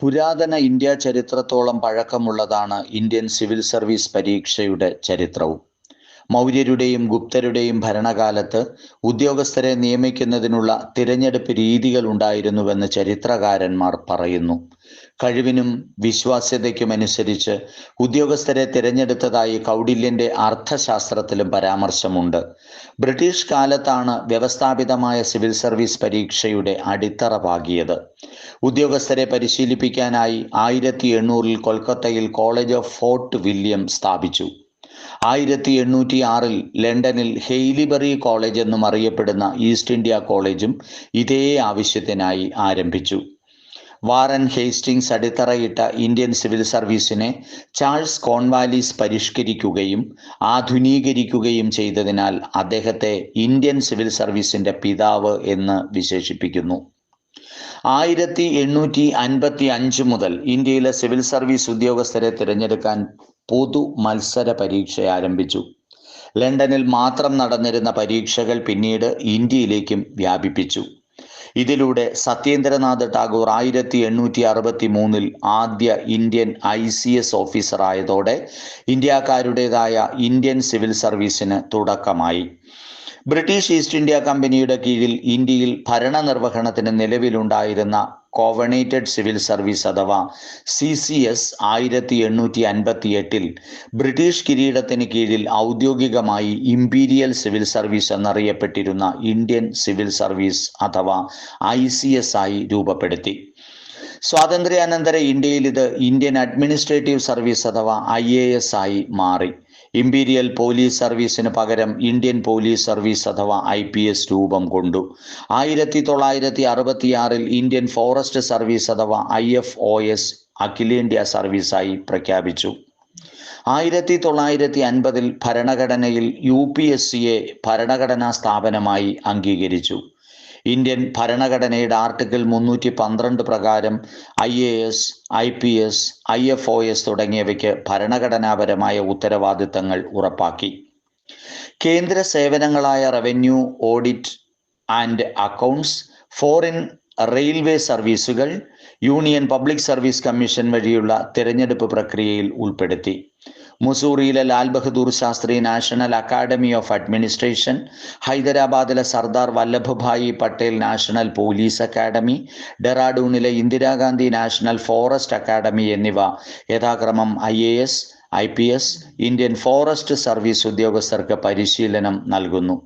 പുരാതന ഇന്ത്യ ചരിത്രത്തോളം പഴക്കമുള്ളതാണ് ഇന്ത്യൻ സിവിൽ സർവീസ് പരീക്ഷയുടെ ചരിത്രവും. മൗര്യരുടെയും ഗുപ്തരുടെയും ഭരണകാലത്ത് ഉദ്യോഗസ്ഥരെ നിയമിക്കുന്നതിനുള്ള തിരഞ്ഞെടുപ്പ് രീതികൾ ഉണ്ടായിരുന്നുവെന്ന് ചരിത്രകാരന്മാർ പറയുന്നു. കഴിവിനും വിശ്വാസ്യതയ്ക്കുമനുസരിച്ച് ഉദ്യോഗസ്ഥരെ തിരഞ്ഞെടുത്തതായി കൗടില്യന്റെ അർത്ഥശാസ്ത്രത്തിലും പരാമർശമുണ്ട്. ബ്രിട്ടീഷ് കാലത്താണ് വ്യവസ്ഥാപിതമായ സിവിൽ സർവീസ് പരീക്ഷയുടെ അടിത്തറ പാകിയത് ഉദ്യോഗസ്ഥരെ പരിശീലിപ്പിക്കാനായി ആയിരത്തി എണ്ണൂറിൽ കൊൽക്കത്തയിൽ കോളേജ് ഓഫ് ഫോർട്ട് വില്യം സ്ഥാപിച്ചു. ആയിരത്തി എണ്ണൂറ്റി ആറിൽ ലണ്ടനിൽ ഹെയ്ലിബറി കോളേജ് എന്നും അറിയപ്പെടുന്ന ഈസ്റ്റ് ഇന്ത്യ കോളേജും ഇതേ ആവശ്യത്തിനായി ആരംഭിച്ചു. വാറൻ ഹേസ്റ്റിംഗ്സ് അടിത്തറയിട്ട ഇന്ത്യൻ സിവിൽ സർവീസിനെ ചാൾസ് കോൺവാലിസ് പരിഷ്കരിക്കുകയും ആധുനീകരിക്കുകയും ചെയ്തതിനാൽ അദ്ദേഹത്തെ ഇന്ത്യൻ സിവിൽ സർവീസിന്റെ പിതാവ് എന്ന് വിശേഷിപ്പിക്കുന്നു. ആയിരത്തി എണ്ണൂറ്റി അൻപത്തി അഞ്ച് മുതൽ ഇന്ത്യയിലെ സിവിൽ സർവീസ് ഉദ്യോഗസ്ഥരെ തിരഞ്ഞെടുക്കാൻ പൊതു മത്സര പരീക്ഷ ആരംഭിച്ചു. ലണ്ടനിൽ മാത്രം നടന്നിരുന്ന പരീക്ഷകൾ പിന്നീട് ഇന്ത്യയിലേക്കും വ്യാപിപ്പിച്ചു. ഇതിലൂടെ സത്യേന്ദ്രനാഥ് ടാഗോർ ആയിരത്തി എണ്ണൂറ്റി അറുപത്തി മൂന്നിൽ ആദ്യ ഇന്ത്യൻ ഐ സി എസ് ഓഫീസറായതോടെ ഇന്ത്യക്കാരുടേതായ ഇന്ത്യൻ സിവിൽ സർവീസിന് തുടക്കമായി. ബ്രിട്ടീഷ് ഈസ്റ്റ് ഇന്ത്യ കമ്പനിയുടെ കീഴിൽ ഇന്ത്യയിൽ ഭരണനിർവഹണത്തിന് നിലവിലുണ്ടായിരുന്ന കോവണേറ്റഡ് സിവിൽ സർവീസ് അഥവാ സി സി എസ് ആയിരത്തി എണ്ണൂറ്റി അൻപത്തി എട്ടിൽ ബ്രിട്ടീഷ് കിരീടത്തിന് കീഴിൽ ഔദ്യോഗികമായി ഇംപീരിയൽ സിവിൽ സർവീസ് എന്നറിയപ്പെട്ടിരുന്ന ഇന്ത്യൻ സിവിൽ സർവീസ് അഥവാ ഐ സി എസ് ആയി രൂപപ്പെടുത്തി. സ്വാതന്ത്ര്യാനന്തര ഇന്ത്യയിൽ ഇത് ഇന്ത്യൻ അഡ്മിനിസ്ട്രേറ്റീവ് സർവീസ് അഥവാ ഐ എ എസ് ആയി മാറി. ഇമ്പീരിയൽ പോലീസ് സർവീസിന് പകരം ഇന്ത്യൻ പോലീസ് സർവീസ് അഥവാ ഐ പി എസ് രൂപം കൊണ്ടു. ആയിരത്തി തൊള്ളായിരത്തി അറുപത്തിയാറിൽ ഇന്ത്യൻ ഫോറസ്റ്റ് സർവീസ് അഥവാ ഐ എഫ് ഒ എസ് അഖിലേന്ത്യാ സർവീസായി പ്രഖ്യാപിച്ചു. ആയിരത്തി തൊള്ളായിരത്തി അൻപതിൽ ഭരണഘടനയിൽ യു പി എസ് സിയെ ഭരണഘടനാ സ്ഥാപനമായി അംഗീകരിച്ചു. ഇന്ത്യൻ ഭരണഘടനയുടെ ആർട്ടിക്കിൾ മുന്നൂറ്റി പന്ത്രണ്ട് പ്രകാരം I A S I P S I F O S തുടങ്ങിയവയ്ക്ക് ഭരണഘടനാപരമായ ഉത്തരവാദിത്തങ്ങൾ ഉറപ്പാക്കി. കേന്ദ്ര സേവനങ്ങളായ revenue audit and accounts foreign railway സർവീസുകൾ യൂണിയൻ പബ്ലിക് സർവീസ് കമ്മീഷൻ വഴിയുള്ള തിരഞ്ഞെടുപ്പ് പ്രക്രിയയിൽ ഉൾപ്പെടുത്തി. മുസൂറിയിലെ Lal Bahadur Shastri National Academy of Administration ഹൈദരാബാദിലെ Sardar Vallabhbhai Patel National Police Academy ഡെറാഡൂണിലെ Indira Gandhi national forest academy എന്നിവ യഥാക്രമം I A S I P S Indian Forest Service ഉദ്യോഗസ്ഥർക്ക് പരിശീലനം നൽകുന്നു.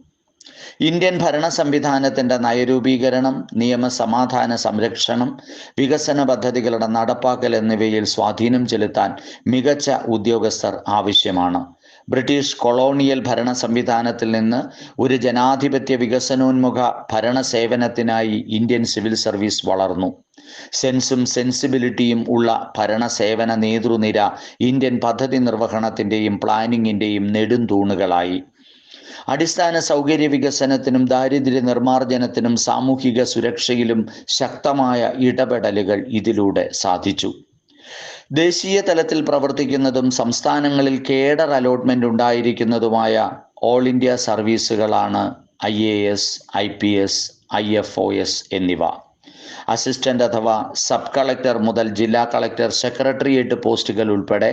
ഇന്ത്യൻ ഭരണ സംവിധാനത്തിന്റെ നയരൂപീകരണം നിയമസമാധാന സംരക്ഷണം വികസന പദ്ധതികളുടെ നടപ്പാക്കൽ എന്നിവയിൽ സ്വാധീനം ചെലുത്താൻ മികച്ച ഉദ്യോഗസ്ഥർ ആവശ്യമാണ്. ബ്രിട്ടീഷ് കൊളോണിയൽ ഭരണ സംവിധാനത്തിൽ നിന്ന് ഒരു ജനാധിപത്യ വികസനോന്മുഖ ഭരണ സേവനത്തിനായി ഇന്ത്യൻ സിവിൽ സർവീസ് വളർന്നു. സെൻസും സെൻസിബിലിറ്റിയും ഉള്ള ഭരണ സേവന നേതൃനിര ഇന്ത്യൻ പദ്ധതി നിർവഹണത്തിന്റെയും പ്ലാനിങ്ങിന്റെയും നെടുന്തൂണുകളായി അടിസ്ഥാന സൗകര്യ വികസനത്തിനും ദാരിദ്ര്യ നിർമ്മാർജനത്തിനും സാമൂഹിക സുരക്ഷയിലും ശക്തമായ ഇടപെടലുകൾ ഇതിലൂടെ സാധിച്ചു. ദേശീയ തലത്തിൽ പ്രവർത്തിക്കുന്നതും സംസ്ഥാനങ്ങളിൽ കേഡർ അലോട്ട്മെന്റ് ഉണ്ടായിരിക്കുന്നതുമായ all India സർവീസുകളാണ് I A S I P S I F O S എന്നിവ. അസിസ്റ്റന്റ് അഥവാ സബ് കളക്ടർ മുതൽ ജില്ലാ കളക്ടർ സെക്രട്ടേറിയറ്റ് പോസ്റ്റുകൾ ഉൾപ്പെടെ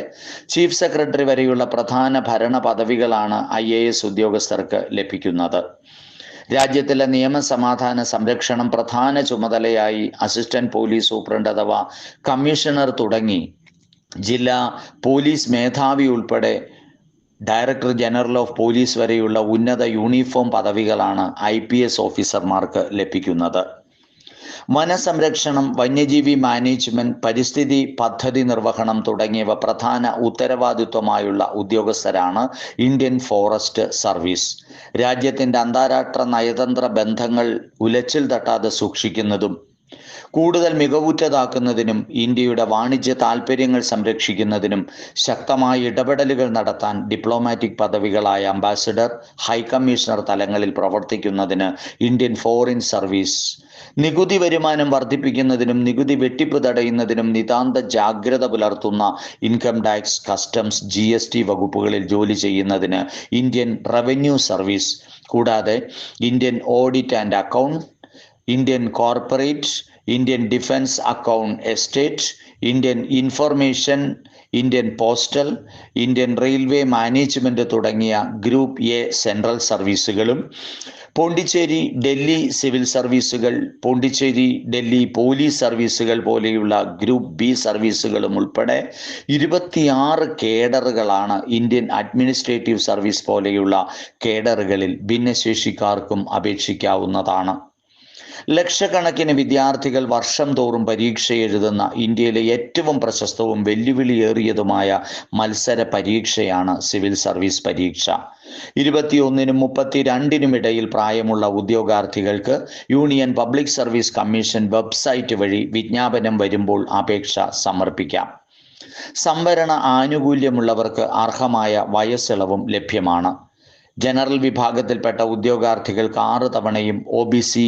ചീഫ് സെക്രട്ടറി വരെയുള്ള പ്രധാന ഭരണ പദവികളാണ് ഐ ഉദ്യോഗസ്ഥർക്ക് ലഭിക്കുന്നത്. രാജ്യത്തിലെ നിയമസമാധാന സംരക്ഷണം പ്രധാന ചുമതലയായി അസിസ്റ്റന്റ് പോലീസ് സൂപ്രണ്ട് അഥവാ കമ്മീഷണർ തുടങ്ങി ജില്ലാ പോലീസ് മേധാവി ഉൾപ്പെടെ ഡയറക്ടർ ജനറൽ ഓഫ് പോലീസ് വരെയുള്ള ഉന്നത യൂണിഫോം പദവികളാണ് ഐ ഓഫീസർമാർക്ക് ലഭിക്കുന്നത്. വനസംരക്ഷണം വന്യജീവി മാനേജ്മെന്റ് പരിസ്ഥിതി പദ്ധതി നിർവഹണം തുടങ്ങിയവ പ്രധാന ഉത്തരവാദിത്വമായുള്ള ഉദ്യോഗസ്ഥരാണ് ഇന്ത്യൻ ഫോറസ്റ്റ് സർവീസ്. രാജ്യത്തിന്റെ അന്താരാഷ്ട്ര നയതന്ത്ര ബന്ധങ്ങൾ ഉലച്ചിൽ തട്ടാതെ സൂക്ഷിക്കുന്നതും കൂടുതൽ മികവുറ്റതാക്കുന്നതിനും ഇന്ത്യയുടെ വാണിജ്യ താൽപ്പര്യങ്ങൾ സംരക്ഷിക്കുന്നതിനും ശക്തമായ ഇടപെടലുകൾ നടത്താൻ ഡിപ്ലോമാറ്റിക് പദവികളായ അംബാസിഡർ ഹൈക്കമ്മീഷണർ തലങ്ങളിൽ പ്രവർത്തിക്കുന്നതിന് ഇന്ത്യൻ ഫോറിൻ സർവീസ് നികുതി വരുമാനം വർദ്ധിപ്പിക്കുന്നതിനും നികുതി വെട്ടിപ്പ് തടയുന്നതിനും നിതാന്ത ജാഗ്രത പുലർത്തുന്ന income tax customs G S T വകുപ്പുകളിൽ ജോലി ചെയ്യുന്നതിന് ഇന്ത്യൻ റവന്യൂ സർവീസ് കൂടാതെ Indian audit and account Indian corporate Indian defence account estate Indian information Indian postal Indian railway management തുടങ്ങിയ ഗ്രൂപ്പ് എ സെൻട്രൽ സർവീസുകളും പോണ്ടിച്ചേരി ഡൽഹി സിവിൽ സർവീസുകൾ പോണ്ടിച്ചേരി ഡൽഹി പോലീസ് സർവീസുകൾ പോലെയുള്ള group B സർവീസുകളും ഉൾപ്പെടെ ഇരുപത്തിയാറ് കേഡറുകളാണ് ഇന്ത്യൻ അഡ്മിനിസ്ട്രേറ്റീവ് സർവീസ് പോലെയുള്ള കേഡറുകളിൽ ഭിന്നശേഷിക്കാർക്കും അപേക്ഷിക്കാവുന്നതാണ്. ലക്ഷക്കണക്കിന് വിദ്യാർത്ഥികൾ വർഷം തോറും പരീക്ഷ എഴുതുന്ന ഇന്ത്യയിലെ ഏറ്റവും പ്രശസ്തവും വെല്ലുവിളിയേറിയതുമായ മത്സര പരീക്ഷയാണ് സിവിൽ സർവീസ് പരീക്ഷ. ഇരുപത്തിയൊന്നിനും മുപ്പത്തിരണ്ടിനും ഇടയിൽ പ്രായമുള്ള ഉദ്യോഗാർത്ഥികൾക്ക് union public service commission website വഴി വിജ്ഞാപനം വരുമ്പോൾ അപേക്ഷ സമർപ്പിക്കാം. സംവരണ ആനുകൂല്യമുള്ളവർക്ക് അർഹമായ വയസ്സിളവും ലഭ്യമാണ്. ജനറൽ വിഭാഗത്തിൽപ്പെട്ട ഉദ്യോഗാർത്ഥികൾക്ക് ആറ് തവണയും ഒ ബി സി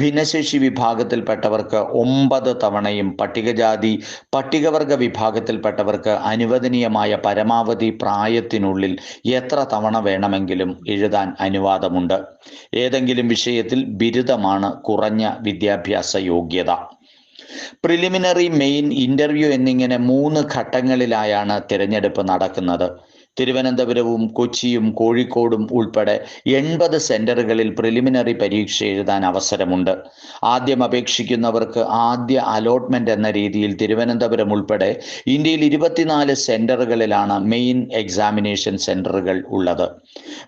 ഭിന്നശേഷി വിഭാഗത്തിൽപ്പെട്ടവർക്ക് ഒമ്പത് തവണയും പട്ടികജാതി പട്ടികവർഗ വിഭാഗത്തിൽപ്പെട്ടവർക്ക് അനുവദനീയമായ പരമാവധി പ്രായത്തിനുള്ളിൽ എത്ര തവണ വേണമെങ്കിലും എഴുതാൻ അനുവാദമുണ്ട്. ഏതെങ്കിലും വിഷയത്തിൽ ബിരുദമാണ് കുറഞ്ഞ വിദ്യാഭ്യാസ യോഗ്യത. പ്രിലിമിനറി മെയിൻ ഇന്റർവ്യൂ എന്നിങ്ങനെ മൂന്ന് ഘട്ടങ്ങളിലായാണ് തിരഞ്ഞെടുപ്പ് നടക്കുന്നത്. തിരുവനന്തപുരവും കൊച്ചിയും കോഴിക്കോടും ഉൾപ്പെടെ എൺപത് സെന്ററുകളിൽ പ്രിലിമിനറി പരീക്ഷ എഴുതാൻ അവസരമുണ്ട്. ആദ്യം അപേക്ഷിക്കുന്നവർക്ക് ആദ്യ അലോട്ട്മെന്റ് എന്ന രീതിയിൽ തിരുവനന്തപുരം ഉൾപ്പെടെ ഇന്ത്യയിൽ ഇരുപത്തിനാല് സെന്ററുകളിലാണ് മെയിൻ എക്സാമിനേഷൻ സെന്ററുകൾ ഉള്ളത്.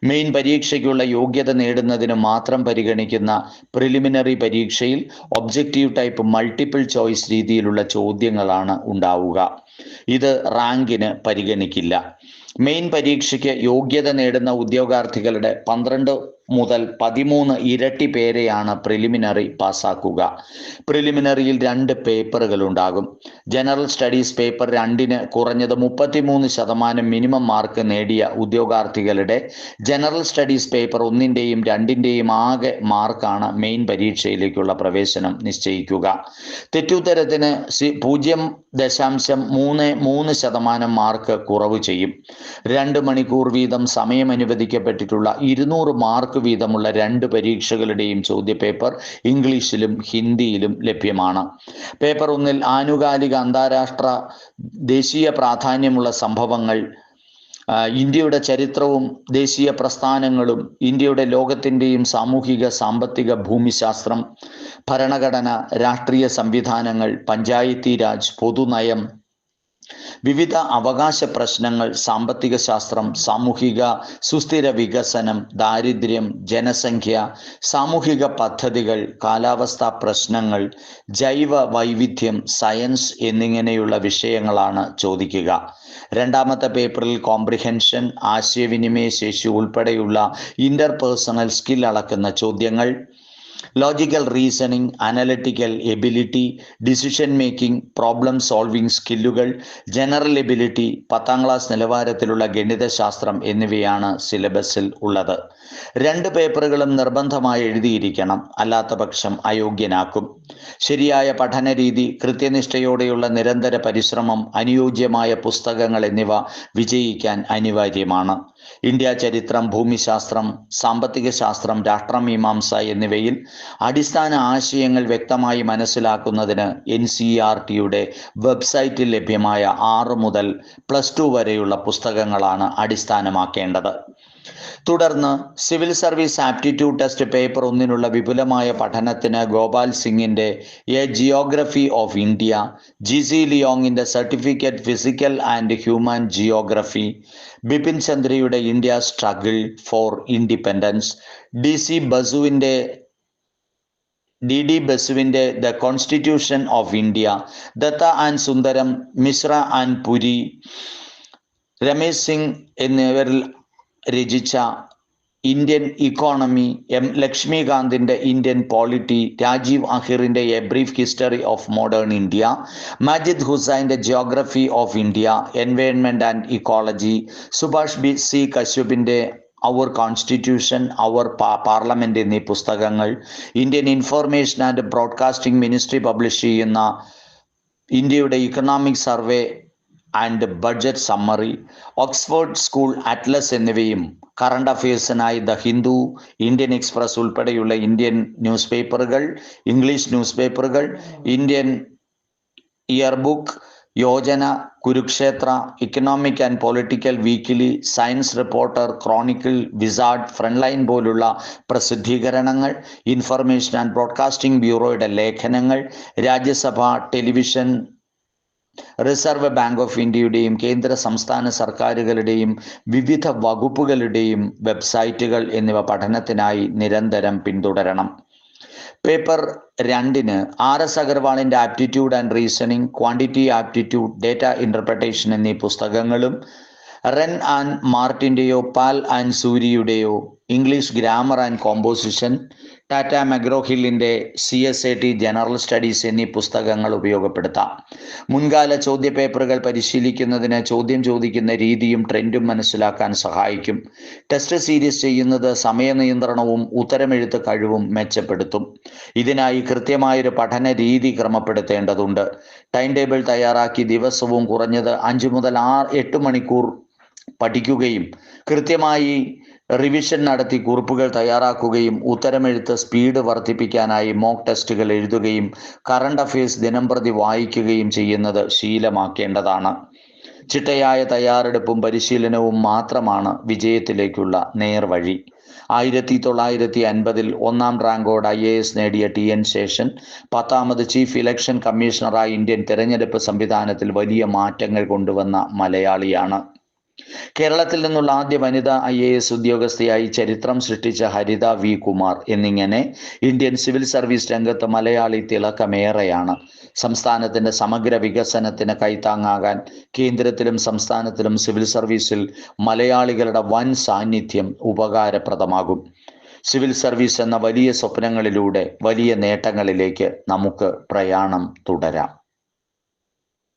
മെയിൻ പരീക്ഷയ്ക്കുള്ള യോഗ്യത നേടുന്നതിന് മാത്രം പരിഗണിക്കുന്ന പ്രിലിമിനറി പരീക്ഷയിൽ ഒബ്ജക്റ്റീവ് ടൈപ്പ് മൾട്ടിപ്പിൾ ചോയ്സ് രീതിയിലുള്ള ചോദ്യങ്ങളാണ് ഉണ്ടാവുക. ഇത് റാങ്കിന് പരിഗണിക്കില്ല. മെയിൻ പരീക്ഷയ്ക്ക് യോഗ്യത നേടുന്ന ഉദ്യോഗാർത്ഥികളുടെ പന്ത്രണ്ട് മുതൽ പതിമൂന്ന് ഇരട്ടി പേരെയാണ് പ്രിലിമിനറി പാസ്സാക്കുക. പ്രിലിമിനറിയിൽ രണ്ട് പേപ്പറുകൾ ഉണ്ടാകും ജനറൽ സ്റ്റഡീസ് പേപ്പർ രണ്ടിന് കുറഞ്ഞത് മുപ്പത്തിമൂന്ന് ശതമാനം മിനിമം മാർക്ക് നേടിയ ഉദ്യോഗാർത്ഥികളുടെ ജനറൽ സ്റ്റഡീസ് പേപ്പർ ഒന്നിന്റെയും രണ്ടിന്റെയും ആകെ മാർക്കാണ് മെയിൻ പരീക്ഷയിലേക്കുള്ള പ്രവേശനം നിശ്ചയിക്കുക. തെറ്റുത്തരത്തിന് പൂജ്യം ദശാംശം മൂന്ന് മൂന്ന് ശതമാനം മാർക്ക് കുറവ് ചെയ്യും. രണ്ട് മണിക്കൂർ വീതം സമയം അനുവദിക്കപ്പെട്ടിട്ടുള്ള ഇരുന്നൂറ് മാർക്ക് വീതമുള്ള രണ്ട് പരീക്ഷകളുടെയും ചോദ്യപേപ്പർ ഇംഗ്ലീഷിലും ഹിന്ദിയിലും ലഭ്യമാണ്. പേപ്പർ ഒന്നിൽ ആനുകാലിക അന്താരാഷ്ട്ര ദേശീയ പ്രാധാന്യമുള്ള സംഭവങ്ങൾ ഇന്ത്യയുടെ ചരിത്രവും ദേശീയ പ്രസ്ഥാനങ്ങളും ഇന്ത്യയുടെ ലോകത്തിന്റെയും സാമൂഹിക സാമ്പത്തിക ഭൂമിശാസ്ത്രം ഭരണഘടന രാഷ്ട്രീയ സംവിധാനങ്ങൾ പഞ്ചായത്തി രാജ് പൊതുനയം വിവിധ അവകാശ പ്രശ്നങ്ങൾ സാമ്പത്തിക ശാസ്ത്രം സാമൂഹിക സുസ്ഥിര വികസനം ദാരിദ്ര്യം ജനസംഖ്യ സാമൂഹിക പദ്ധതികൾ കാലാവസ്ഥാ പ്രശ്നങ്ങൾ ജൈവ വൈവിധ്യം സയൻസ് എന്നിങ്ങനെയുള്ള വിഷയങ്ങളാണ് ചോദിക്കുക. രണ്ടാമത്തെ പേപ്പറിൽ കോംപ്രിഹെൻഷൻ ആശയവിനിമയ ശേഷി ഉൾപ്പെടെയുള്ള ഇന്റർപേഴ്സണൽ സ്കിൽ അളക്കുന്ന ചോദ്യങ്ങൾ logical reasoning analytical ability decision making problem solving സ്കില്ലുകൾ general ability പത്താം ക്ലാസ് നിലവാരത്തിലുള്ള ഗണിതശാസ്ത്രം എന്നിവയാണ് സിലബസിൽ ഉള്ളത്. രണ്ട് പേപ്പറുകളും നിർബന്ധമായി എഴുതിയിരിക്കണം. അല്ലാത്ത പക്ഷം അയോഗ്യനാക്കും. ശരിയായ പഠന രീതി കൃത്യനിഷ്ഠയോടെയുള്ള നിരന്തര പരിശ്രമം അനുയോജ്യമായ പുസ്തകങ്ങൾ എന്നിവ വിജയിക്കാൻ അനിവാര്യമാണ്. ഇന്ത്യ ചരിത്രം ഭൂമിശാസ്ത്രം സാമ്പത്തിക ശാസ്ത്രം രാഷ്ട്രമീമാംസ എന്നിവയിൽ അടിസ്ഥാന ആശയങ്ങൾ വ്യക്തമായി മനസ്സിലാക്കുന്നതിന് എൻ സി ആർ ടിയുടെ വെബ്സൈറ്റിൽ ലഭ്യമായ ആറ് മുതൽ പ്ലസ് ടു വരെയുള്ള പുസ്തകങ്ങളാണ് അടിസ്ഥാനമാക്കേണ്ടത്. തുടർന്ന് civil service aptitude test paper ഒന്നിനുള്ള വിപുലമായ പഠനത്തിന് ഗോപാൽ സിംഗിന്റെ A geography of India G C ലിയോങ്ങിന്റെ certificate physical and human geography Bipin ചന്ദ്രയുടെ India struggle for independence D C ബസുവിന്റെ D D ബസുവിന്റെ the constitution of India Datta and Sundaram Mishra and Puri Ramesh Singh എന്നിവരിൽ രചിച്ച Indian economy M ലക്ഷ്മികാന്തിന്റെ Indian polity Rajiv അഹിറിന്റെ A brief history of modern India Majid ഹുസൈന്റെ geography of India environment and ecology Subhash B C കശ്യപിന്റെ our constitution our parliament എന്നീ പുസ്തകങ്ങൾ Indian information and broadcasting ministry publish ചെയ്യുന്ന ഇന്ത്യയുടെ economic survey and budget summary Oxford school atlas എന്നിവയും current അഫയേഴ്സിനായി the Hindu Indian express ഉൾപ്പെടെയുള്ള Indian news പേപ്പറുകൾ English news പേപ്പറുകൾ Indian yearbook Yojana Kurukshetra economic and political weekly science reporter chronicle wizard frontline പോലുള്ള പ്രസിദ്ധീകരണങ്ങൾ information and broadcasting ബ്യൂറോയുടെ ലേഖനങ്ങൾ Rajya Sabha television reserve bank of ഇന്ത്യയുടെയും കേന്ദ്ര സംസ്ഥാന സർക്കാരുകളുടെയും വിവിധ വകുപ്പുകളുടെയും വെബ്സൈറ്റുകൾ എന്നിവ പഠനത്തിനായി നിരന്തരം പിന്തുടരണം. പേപ്പർ രണ്ടിന് R S അഗർവാളിന്റെ aptitude and reasoning quantity aptitude data interpretation എന്നീ പുസ്തകങ്ങളും റെൻ ആൻഡ് മാർട്ടിന്റെയോ Pal and സൂരിയുടെയോ English grammar and composition Tata മെഗ്രോഹില്ലിന്റെ C S A T general studies എന്നീ പുസ്തകങ്ങൾ ഉപയോഗപ്പെടുത്താം. മുൻകാല ചോദ്യ പേപ്പറുകൾ പരിശീലിക്കുന്നതിന് ചോദ്യം ചോദിക്കുന്ന രീതിയും ട്രെൻഡും മനസ്സിലാക്കാൻ സഹായിക്കും. ടെസ്റ്റ് സീരീസ് ചെയ്യുന്നത് സമയ നിയന്ത്രണവും ഉത്തരമെഴുത്ത് കഴിവും മെച്ചപ്പെടുത്തും. ഇതിനായി കൃത്യമായൊരു പഠന രീതി ക്രമപ്പെടുത്തേണ്ടതുണ്ട്. ടൈം ടേബിൾ തയ്യാറാക്കി ദിവസവും കുറഞ്ഞത് അഞ്ച് മുതൽ ആറ് എട്ട് മണിക്കൂർ പഠിക്കുകയും കൃത്യമായി റിവിഷൻ നടത്തി കുറിപ്പുകൾ തയ്യാറാക്കുകയും ഉത്തരമെഴുത്ത് സ്പീഡ് വർദ്ധിപ്പിക്കാനായി മോക്ക് ടെസ്റ്റുകൾ എഴുതുകയും കറണ്ട് അഫയേഴ്സ് ദിനംപ്രതി വായിക്കുകയും ചെയ്യുന്നത് ശീലമാക്കേണ്ടതാണ്. ചിട്ടയായ തയ്യാറെടുപ്പും പരിശീലനവും മാത്രമാണ് വിജയത്തിലേക്കുള്ള നേർവഴി. ആയിരത്തി തൊള്ളായിരത്തി അൻപതിൽ ഒന്നാം റാങ്കോട് ഐ എ എസ് നേടിയ ടി എൻ ശേഷൻ പത്താമത് ചീഫ് ഇലക്ഷൻ കമ്മീഷണറായി ഇന്ത്യൻ തെരഞ്ഞെടുപ്പ് സംവിധാനത്തിൽ വലിയ മാറ്റങ്ങൾ കൊണ്ടുവന്ന മലയാളിയാണ്. കേരളത്തിൽ നിന്നുള്ള ആദ്യ വനിതാ ഐ എ എസ് ഉദ്യോഗസ്ഥയായി ചരിത്രം സൃഷ്ടിച്ച ഹരിത വി കുമാർ എന്നിങ്ങനെ ഇന്ത്യൻ സിവിൽ സർവീസ് രംഗത്ത് മലയാളി തിളക്കമേറെയാണ്. സംസ്ഥാനത്തിന്റെ സമഗ്ര വികസനത്തിന് കൈത്താങ്ങാകാൻ കേന്ദ്രത്തിലും സംസ്ഥാനത്തിലും സിവിൽ സർവീസിൽ മലയാളികളുടെ വൻ സാന്നിധ്യം ഉപകാരപ്രദമാകും. സിവിൽ സർവീസ് എന്ന വലിയ സ്വപ്നങ്ങളിലൂടെ വലിയ നേട്ടങ്ങളിലേക്ക് നമുക്ക് പ്രയാണം തുടരാം.